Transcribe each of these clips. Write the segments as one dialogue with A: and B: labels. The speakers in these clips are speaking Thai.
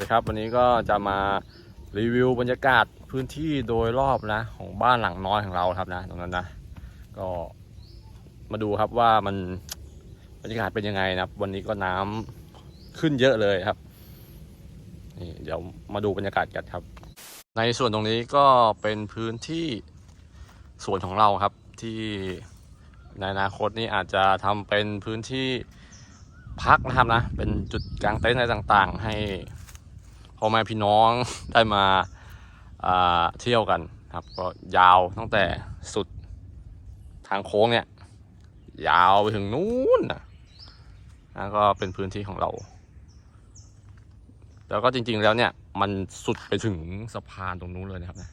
A: ดีครับ วันนี้ก็จะมารีวิวบรรยากาศพื้นที่โดยรอบนะ ของบ้านหลังน้อยของเราครับนะตรงนั้นนะ ก็มาดูครับว่ามันบรรยากาศเป็นยังไงนะครับ วันนี้ก็น้ำขึ้นเยอะเลยครับนี่เดี๋ยวมาดูบรรยากาศกันครับ ในส่วนตรงนี้ก็เป็นพื้นที่สวนของเราครับที่ในอนาคตนี้อาจจะทำเป็นพื้นที่พักนะครับนะ เป็นจุดกลางเต็นท์อะไรต่างๆ ให้ พ่อแม่พี่น้องได้มาเที่ยวกันครับก็ยาวตั้งแต่สุดทางโค้งเนี่ย ยาวไปถึงนู้นนะแล้วก็เป็นพื้นที่ของเรา แล้วก็จริง ๆแล้วเนี่ยมันสุดไปถึงสะพานตรงนู้นเลยนะครับนะ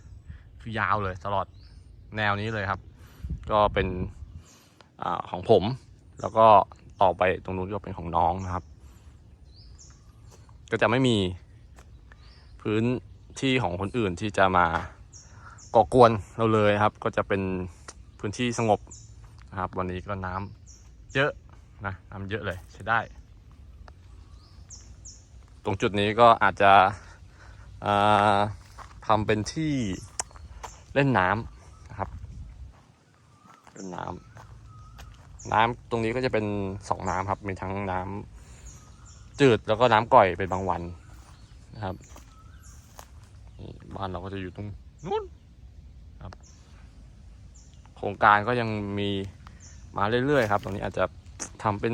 A: คือยาวเลยตลอดแนวนี้เลยครับ ก็เป็นอของผม แล้วก็ต่อไปตรงนู้นก็เป็นของน้องนะครับ ก็จะไม่มี พื้นที่ของคนอื่นที่จะมาก่อกวนเราเลยครับ ก็จะเป็นพื้นที่สงบนะครับ วันนี้ก็น้ำเยอะนะน้ำเยอะเลยใช้ได้ ตรงจุดนี้ก็อาจจะอ่าทำเป็นที่เล่นน้ำนะครับเล่นน้ำน้ำตรงนี้ก็จะเป็นสองน้ำครับ มีทั้งน้ำจืดแล้วก็น้ำก่อยเป็นบางวันนะครับ บ้านเราก็จะอยู่ตรงนู้นครับ โครงการก็ยังมีมาเรื่อยๆครับ ตรงนี้อาจจะทำเป็น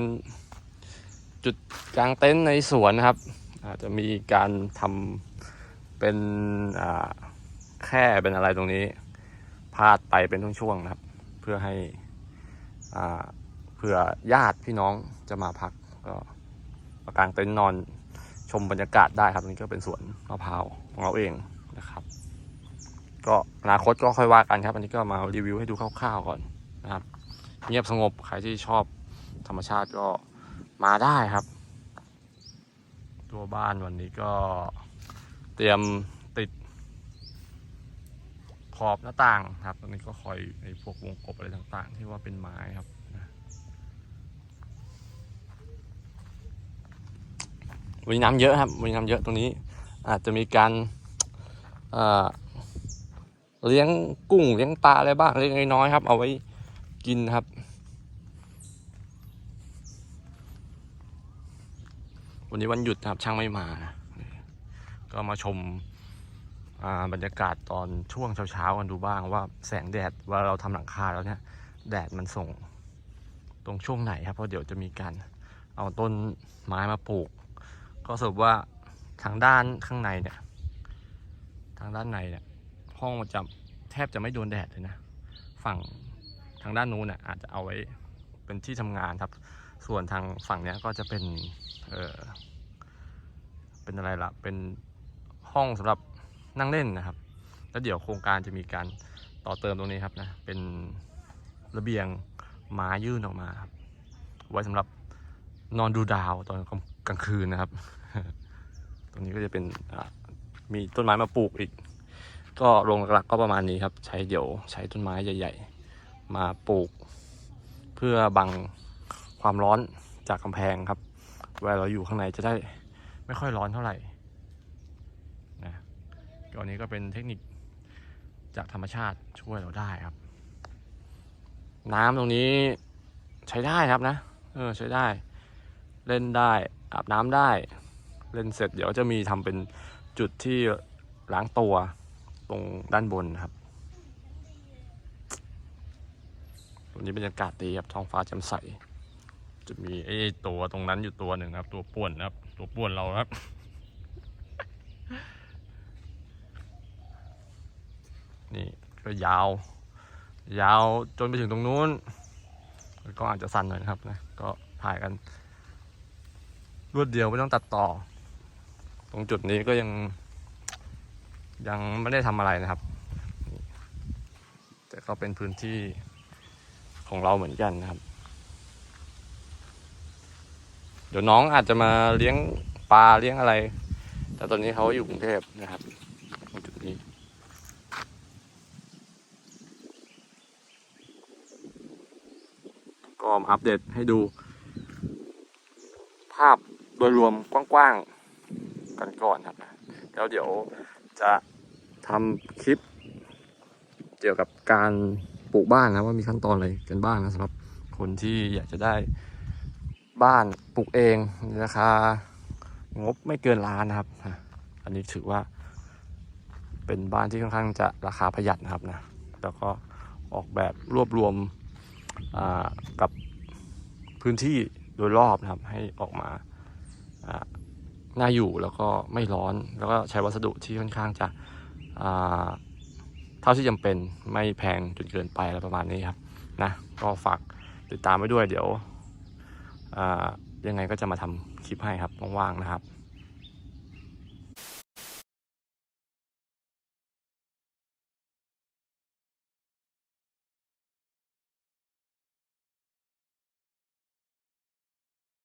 A: จุดกลางเต็นท์ในสวนนะครับ อาจจะมีการทำเป็นแค่เป็นอะไรตรงนี้พาดไปเป็นช่วงๆนะครับ เพื่อให้เผื่อญาติพี่น้องจะมาพักก็มากางเต็นท์นอนชมบรรยากาศได้ครับนี่ก็เป็นสวนมะพร้าวของเราเอง ก็อนาคตก็ค่อยว่ากันครับ อันนี้ก็มารีวิวให้ดูคร่าวๆก่อนนะครับ เงียบสงบใครที่ชอบธรรมชาติก็มาได้ครับ ตัวบ้านวันนี้ก็เตรียมติด ขอบหน้าต่างครับ ตอนนี้ก็คอยในพวกวงกบอะไรต่างๆ ที่ว่าเป็นไม้ครับวันนี้น้ำเยอะครับวันนี้น้ำเยอะตรงนี้ อาจจะมีการ เลี้ยงกุ้งเลี้ยงปลาอะไรบ้างเล็กน้อยๆครับ เอาไว้กินครับวันนี้วันหยุดครับช่างไม่มานะก็มาชมาบรรยากาศตอนช่วงเช้าๆกันดูบ้างว่าแสงแดดว่าเราทำหลังคาแล้วเนี่ย แดดมันส่งตรงช่วงไหนครับเพราะเดี๋ยวจะมีการเอาต้นไม้มาปลูก ก็สรุปว่าทางด้านข้างในเนี่ย ทางด้านในเนี่ย ห้องมันจะแทบจะไม่โดนแดดเลยนะ ฝั่งทางด้านนู้นน่ะอาจจะเอาไว้เป็นที่ทำงานครับ ส่วนทางฝั่งเนี้ยก็จะเป็นเออเป็นอะไรล่ะ เป็นห้องสำหรับนั่งเล่นนะครับ แล้วเดี๋ยวโครงการจะมีการต่อเติมตรงนี้ครับนะ เป็นระเบียงไม้ยื่นออกมาครับ ไว้สำหรับนอนดูดาวตอนกลางคืนนะครับ ตรงนี้ก็จะเป็นมีต้นไม้มาปลูกอีก ก็ลงหลักๆก็ประมาณนี้ครับ ใช้เดี๋ยวใช้ต้นไม้ใหญ่ ๆ มาปลูก เพื่อบังความร้อนจากกำแพงครับ เวลาเราอยู่ข้างในจะได้ไม่ค่อยร้อนเท่าไหร่นะก็อันนี้ก็เป็นเทคนิคจากธรรมชาติช่วยเราได้ครับ น้ำตรงนี้ใช้ได้ครับนะ เออใช้ได้ เล่นได้อาบน้ำได้ เล่นเสร็จเดี๋ยวจะมีทำเป็นจุดที่ล้างตัว ตรงด้านบนครับ วันนี้บรรยากาศดีครับท้องฟ้าแจ่มใส จะมีไอ้ตัวตรงนั้นอยู่ตัวหนึ่งครับ ตัวป่วนครับ ตัวป่วนเราครับนี่ก็ยาว ยาวจนไปถึงตรงนู้น ก็อาจจะสั่นหน่อยนะครับนะก็ถ่ายกัน รวดเดียวไม่ต้องตัดต่อ ตรงจุดนี้ก็ยัง ยังไม่ได้ทำอะไรนะครับ แต่ก็เป็นพื้นที่ของเราเหมือนกันนะครับ เดี๋ยวน้องอาจจะมาเลี้ยงปลาเลี้ยงอะไร แต่ตอนนี้เขาอยู่กรุงเทพนะครับตรงจุดนี้ก็มาอัปเดตให้ดู ภาพโดยรวมกว้างๆกันก่อนครับ แล้วเดี๋ยวจะ ทำคลิป เกี่ยวกับการปลูกบ้านนะว่ามีขั้นตอนอะไรกันบ้างนะสำหรับคนที่อยากจะได้บ้านปลูกเองราคางบไม่เกินล้านนะครับ อันนี้ถือว่า เป็นบ้านที่ค่อนข้างจะราคาประหยัดนะครับนะ แล้วก็ออกแบบรวบรวมกับพื้นที่โดยรอบนะครับ ให้ออกมาน่าอยู่แล้วก็ไม่ร้อน แล้วก็ใช้วัสดุที่ค่อนข้างจะ เท่าที่จำเป็นไม่แพงจนเกินไปอะไรประมาณนี้ครับนะก็ฝากติดตามไว้ด้วยเดี๋ยวยังไงก็จะมาทำคลิปให้ครับว่างๆนะครับ